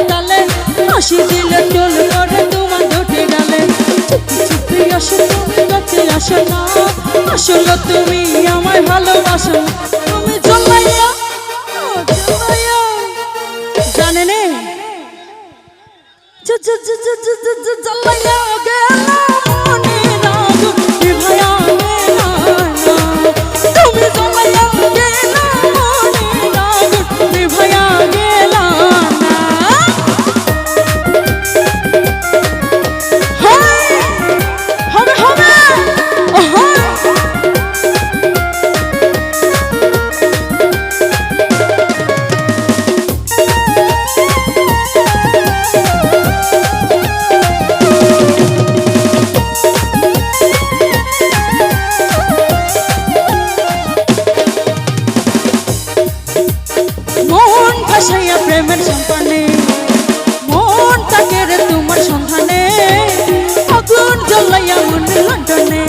তালে তালে হাসি দিলে চল করে তোমার দুটি গালে চুপি আসো, তুমি কাছে আসো না। আসলে তুমি আমায় ভালোবাসো তুমি জল্লাইয়া ও জল্লাইয়া জানে গেল মনের প্রেমের সন্তানে। মন তাকে রে তোমার সন্ধানে। আগুন জ্বলাইয়া মন লন্ডনে।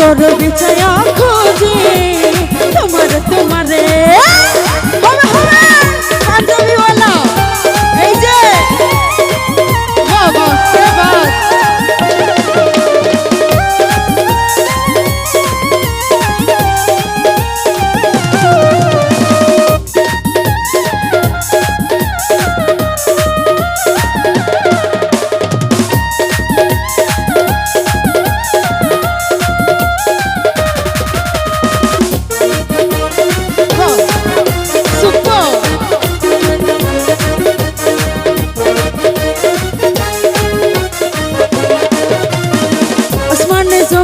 তোর বিছায়া খোঁজে তোমার তোমারে।